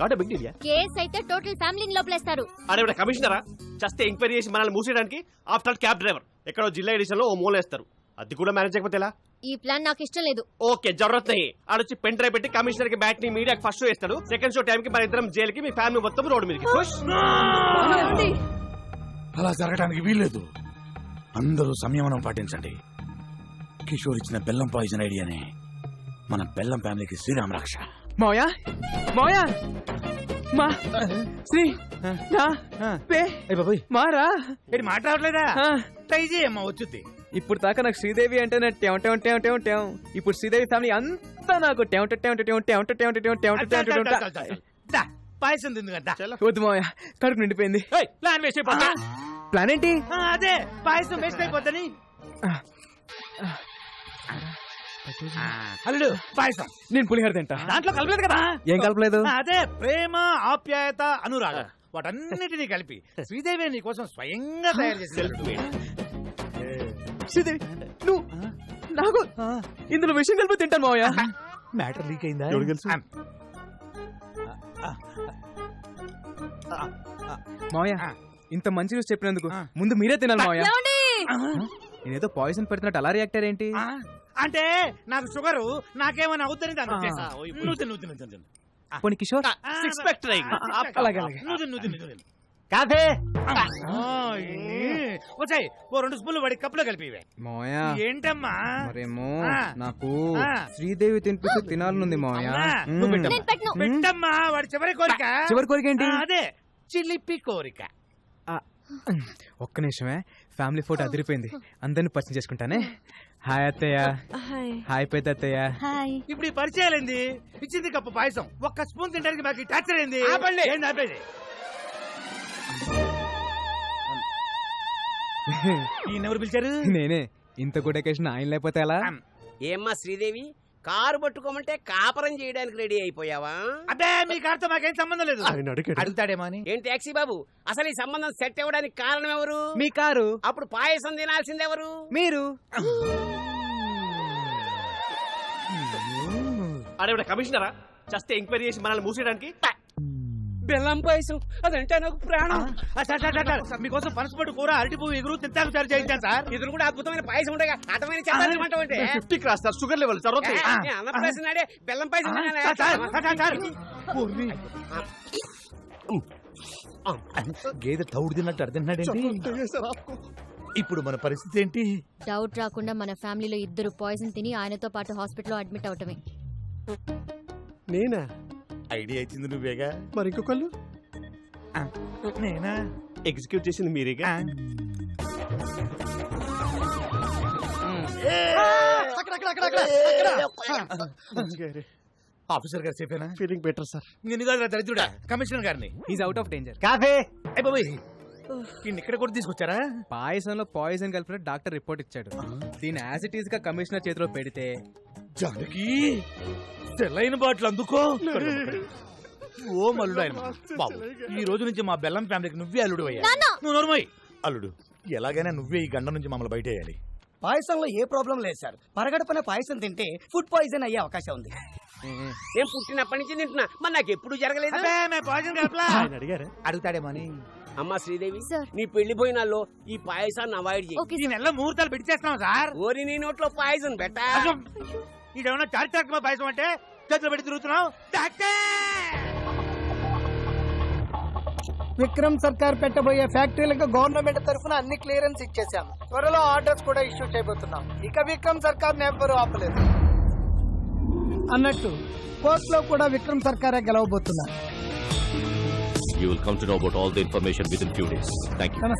Not big deal case అయితే total ఫ్యామిలీని లోపలేస్తారు. అరే ఇక్కడ కమిషనరా? చస్తే ఎంక్వైరీ చేసి మనల్ని మూసేయడానికి ఆఫ్టర్ క్యాబ్ డ్రైవర్ ఎక్కడో జిల్లా ఎడిషన్లో ఓ మూలేస్తారు అది కూడా మేనేజ్ చేయకపోతే ఎలా? ఈ ప్లాన్ నాకు ఇష్టం లేదు. ఓకే జరూరత్ నహీ ఆడొచ్చి పెన్ డ్రైవ్ పెట్టి కమిషనర్కి బ్యాట్ని మీడియాకి ఫస్ట్ షో ఇస్తాడు సెకండ్ షో టైం కి మన ఇద్దరం మీ ఫ్యామిలీ మొత్తం రోడ్ మీదకి. ఖుష్ అలా జరగడానికి వీల్లేదు. అందరూ సంయమనం పాటించండి. కిషోర్ ఇచ్చిన బెల్లం పాయిజన్ ఐడియానే మన బెల్లం ఫ్యామిలీకి శ్రీరామ రక్ష మావయ్య మావయ్య మా శ్రీ నా పే మారా ఏంటి మాట్లాడలేదా ఆ, ట్రై చేయమ్మా వచ్చుద్ది ఇప్పుడు దాకా నాకు శ్రీదేవి అంటే నా టెం టెం టెం టెం టెం ఇప్పుడు శ్రీదేవి ఫ్యామిలీ అంతా నాకు టెం టెం టెం టెం టెం టెం టెం టెం టెం టెం టెం పాయసం తింది కదా వద్దు మావయ్య కడుపు నిండిపోయింది ప్లాన్ వేస్ట్ అయిపోతా ప్లాన్ ఏంటి అదే పాయసం వేస్ట్ అయిపోద్దని అల్లుడు పాయసం. నేను పులిహోర తింటా. దాంట్లో కలపలేదు కదా? ఏం కలపలేదు? అదే ప్రేమ ఆప్యాయత అనురాగం. వాటన్నిటినీ కలిపి శ్రీదేవి నీ కోసం స్వయంగా తయారు చేసి శ్రీదేవి నువ్వు నాకు ఇందులో విషయం కలిపి తింటాను మావయ్య. మ్యాటర్ లీక్ అయిందా? మావయ్య. ఇంత మంచి న్యూస్ చెప్పినందుకు. ముందు మీరే తినాలి మావయ్య. నేనేదో పాయిజన్ పెడుతున్నట్టు అలా రియాక్ట్ ఏంటి అంటే నాకు షుగరు నాకేమైనా అవుతుంది దాని ఆ. ఉద్దేశం. నువ్వు తిను, నువ్వు తిను, తిను, తిను. పోనీ కిషోర్ ఆ, సిక్స్ ప్యాక్ ట్రైంగ్ ఆ, six pack. అలాగే, అలాగే. నువ్వు తిను, నువ్వు తిను, నువ్వు తిను. కాఫే ఆ, ఏ. వచ్చాయి ఓ రెండు స్పూన్లు వాడి కప్పులో కలిపి ఇవే. మావయ్య ఏంటమ్మా మరేమో ఆ. నాకు ఆ. శ్రీదేవి తినిపిస్తూ తినాలనుంది అవునా? మ్మ్. నువ్వు పెట్టమ్మా. నేను పెట్టను పెట్టమ్మా వాడి చివరి కోరిక చివరి కోరిక ఏంటి ఆ, అదే చిలిపి కోరిక ఆ, ఒక్క నిమిషమే ఫ్యామిలీ ఫోటో అదిరిపోయింది అందరిని పరిచయం చేసుకుంటానే హాయ్ అత్తయ్య. హాయ్. పెద్ద అత్తయ్య. హాయ్. ఇప్పుడు ఈ పరిచయాలు ఏంది? ఇచ్చింది కప్పు పాయసం. ఒక్క స్పూన్ తినడానికి మాకు టార్చర్ ఏంది? ఏంది ఆపేది? ఈయన ఎవరు పిలిచారు? నేనే. ఇంత గుడ్ అకేషన్ ఆయన లేకపోతే ఎలా? ఏమ్మా శ్రీదేవి? కారు పట్టుకోమంటే కాపరం చేయడానికి రెడీ అయిపోయావా? అబ్బే మీ కారుతో మాకేం సంబంధం లేదు. అడుగుతాడేమో అని. ఏం టాక్సీ బాబు? అసలు ఈ సంబంధం సెట్ అవ్వడానికి కారణం ఎవరు? మీ కారు. అప్పుడు పాయసం తినాల్సింది ఎవరు? మీరు. అరే ఇక్కడ కమిషనరా? చస్తే ఎంక్వైరీ చేసి మనల్ని మూసేయడానికి? బెల్లం పాయసం అదంటే నాకు ప్రాణం. మీకోసం పనసపట్టు కూర అరటి పువ్వు ఎగురు తింటాకు సార్ చేయించాను సార్ ఇది కూడా అద్భుతమైన పాయసం ఉండగా అర్థమైన fifty cross sir sugar level నహీ. అన్నప్రాసం నాడే బెల్లం పాయసం. గేదె తౌడు తిన్నట్టు అర్థంటున్నాడేంటి ఇప్పుడు మన పరిస్థితి ఏంటి? డౌట్ రాకుండా మన ఫ్యామిలీలో ఇద్దరు పాయిజన్ తిని ఆయనతో పాటు హాస్పిటల్లో అడ్మిట్ అవటమే. నేనా? ఐడియా ఇచ్చింది నువ్వేగా? మరి ఇంకొకళ్ళు? నేనా? ఎగ్జిక్యూట్ చేసింది మీరేగా? ఆఫీసర్ గారు చెప్పానా ఫీలింగ్ బెటర్ సార్. నేను కాదు దరిద్రుడా? కమిషనర్ గారిని. ఈజ్ అవుట్ ఆఫ్ డేంజర్ కాఫే! ఈయన ఇక్కడ కూడా తీసుకొచ్చారా? పాయసంలో పాయిజన్ కలిపిన డాక్టర్ రిపోర్ట్ ఇచ్చాడు. దీని ఈస్గా కమిషనర్ చేతిలో పెడితే జానకి తెల్లైన బాటిల్ అందుకో. ఓ మల్లుడు ఆయన బాబు ఈ రోజు నుంచి మా బెల్లం ఫ్యామిలీకి నువ్వే అల్లుడు అయ్యా నువ్వు నోర్మోయ్. అల్లుడు ఎలాగైనా నువ్వే ఈ గండ నుంచి మమ్మల్ని బయట వేయాలి పాయసంలో ఏ ప్రాబ్లం లేదు సార్. పరగడపన పాయసం తింటే ఫుడ్ పాయిజన్ అయ్యే అవకాశం ఉంది. నేను పుట్టినప్పటి నుంచి తింటున్నా? మరి నాకు ఎప్పుడు జరగలేదు? అడుగుతాడేమో అని. అమ్మా శ్రీదేవి సార్. నీ పెళ్ళి పోయినాల్లో ఈ పాయసాన్ని అవాయిడ్ చేయి. ఓకే ఈ నెలలో ముహూర్తాలు సార్. ఓరి నీ నోట్లో పాయసం అసలు ఇదేమన్నా చారిత్రాత్మక పాయసం అంటే చేతిలో పెట్టి తిరుగుతున్నావు! విక్రమ్ సర్కార్ పెట్టబోయే ఫ్యాక్టరీలకు గవర్నమెంట్ తరఫున అన్ని క్లియరెన్స్ ఇచ్చేసాం త్వరలో ఆర్డర్స్ కూడా ఇష్యూ చేయబోతున్నాం. ఇక విక్రమ్ సర్కార్ ఎవ్వరూ ఆపలేదు. అన్నట్టు కోర్టులో కూడా విక్రమ్ సర్కారే గెలవబోతున్నారు. You will come to know about all the information within few days. Thank you.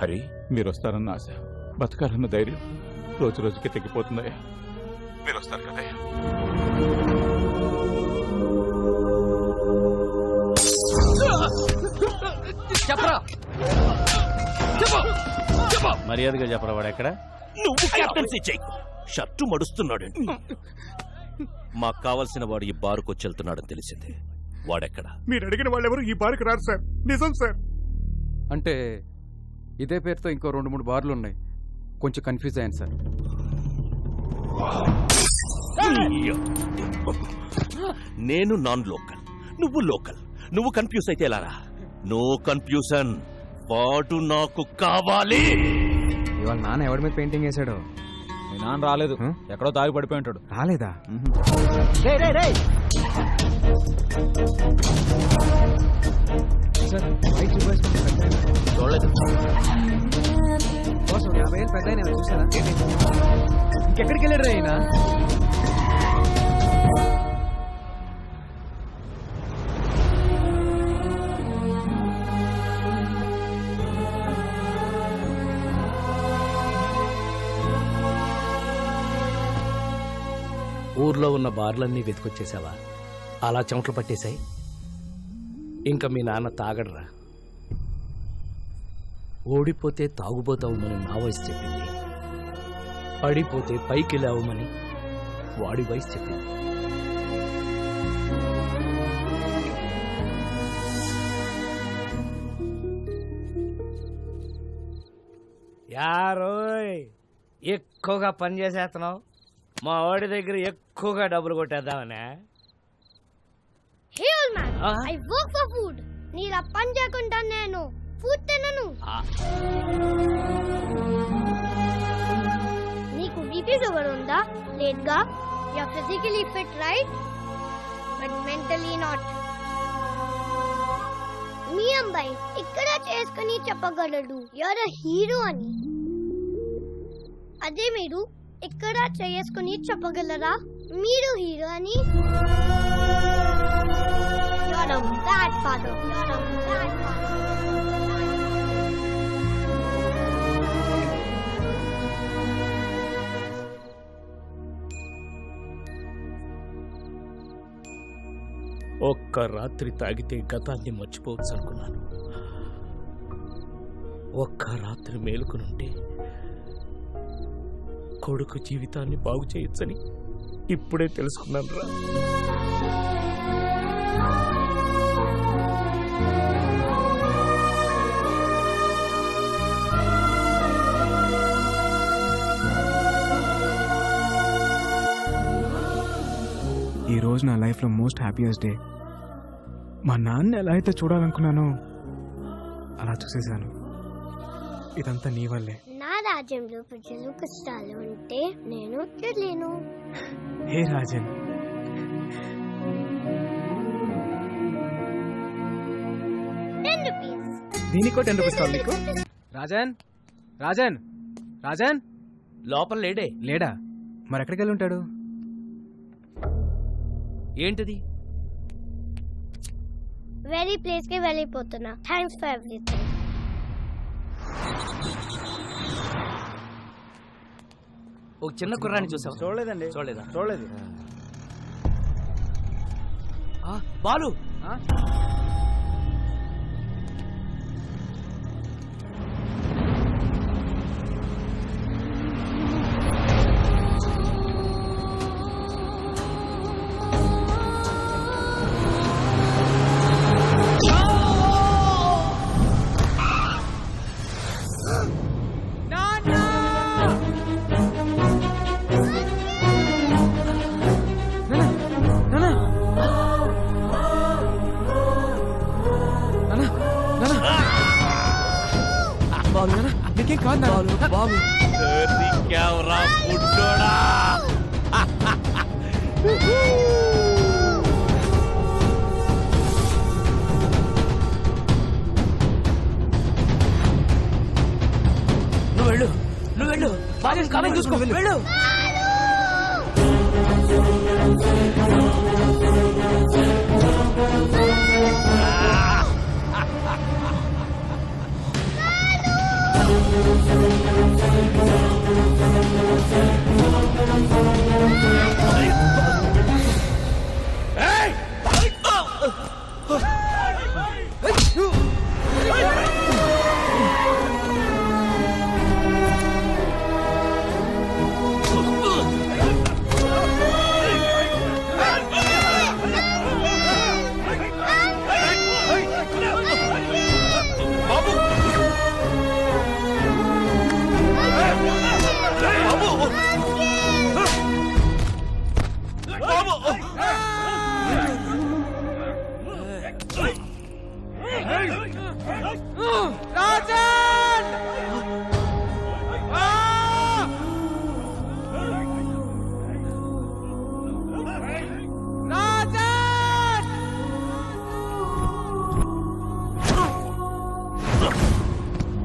Hari మీరు వస్తారన్న ఆశ. బతకాలన్న ధైర్యం రోజు రోజుకి తగ్గిపోతుందయ్యా మీరు వస్తారు కదయ్యా మర్యాదగా చెప్పరా వాడు ఎక్కడ? నువ్వు కెప్టెన్సీ చెయ్యి. షర్టు మడుస్తున్నాడు. మాకు కావలసిన వాడు ఈ బారుకు వచ్చి వెళ్తున్నాడని తెలిసింది. వాడెక్కడ? మీరు అడిగిన వాళ్ళు ఎవరు ఈ బారికి రారు సార్. నిజం సార్. అంటే ఇదే పేరుతో ఇంకో రెండు మూడు బార్లు ఉన్నాయి కొంచెం కన్ఫ్యూజ్ అయ్యాను సార్. నేను నాన్ లోకల్. నువ్వు లోకల్. నువ్వు కన్ఫ్యూజ్ అయితే ఎలారా నో కన్ఫ్యూజన్. వాడు నాకు కావాలి. ఇవాళ నాన్న ఎవరి మీద పెయింటింగ్ వేసాడు మీ నాన్న రాలేదు? ఎక్కడో దారి పడిపోయి ఉంటాడు. రాలేదా? సార్ వైట్ చూపేసుకుంటే పెద్ద చూడలేదు కోసం యాభై ఏళ్ళు పెద్ద ఆయన చూసారా ఇంకెక్కడికి వెళ్ళాడు ఆయన ఊర్లో ఉన్న బార్లన్నీ వెతికొచ్చేసావా? అలా చెమటలు పట్టేశాయి. ఇంకా మీ నాన్న తాగడరా? ఓడిపోతే తాగుబోతావుమని నా వయసు చెప్పింది. పడిపోతే పైకి లేవమని వాడి వయసు చెప్పింది. యారోయ్ ఎక్కువగా పని చేసేస్తున్నావు మా వాడి దగ్గర ఎక్కువగా డబ్బులు కొట్టేద్దామనే. Hey old man? I work for food నీలా పని చేయకుండా నేను ఫుడ్ తినను. నీకు బీపీ షుగర్ ఉందా? లేట్గా you physically fit right but mentally not మీ అబ్బాయి ఇక్కడ చేసుకుని చెప్పగలడు. యూర్ అ హీరో అని. అదే మీరు ఇక్కడ చేసుకుని చెప్పగలరా? మీరు హీరో అని. You're the bad father. You're the bad father. ఒక్క రాత్రి తాగితే గతాన్ని మర్చిపోవచ్చు అనుకున్నాను ఒక్క రాత్రి మేలుకునుంటే కొడుకు జీవితాన్ని బాగు చేయొచ్చని ఇప్పుడే తెలుసుకున్నాను రా ఈ రోజు నా లైఫ్లో మోస్ట్ హ్యాపీయెస్ట్ డే మా నాన్న ఎలా అయితే చూడాలనుకున్నానో అలా చూసేశాను. ఇదంతా నీ వల్లే. నా రాజ్యంలో ప్రజలు కష్టాలు ఉంటే నేను తెలియను. హే రాజన్ దీనికో టెన్ రూపీస్ కావాలి నీకు. రాజన్ రాజన్ రాజన్. లోపల లేడే. లేడా? మరి ఎక్కడికి వెళ్ళి ఉంటాడు? ఏంటిది? వెరీ ప్లేస్కి వెళ్ళిపోతున్నా. Thanks for everything. ఒక చిన్న కుర్రాన్ని చూసావు? చూడలేదండి. చూడలేదా? చూడలేదు. ఆ, బాలు. బాబు దొరికావురా బుడ్డోడా నువ్వు వెళ్ళు. నువ్వు వెళ్ళు. బాగా కామెంట్ చూసుకో. వెళ్ళు.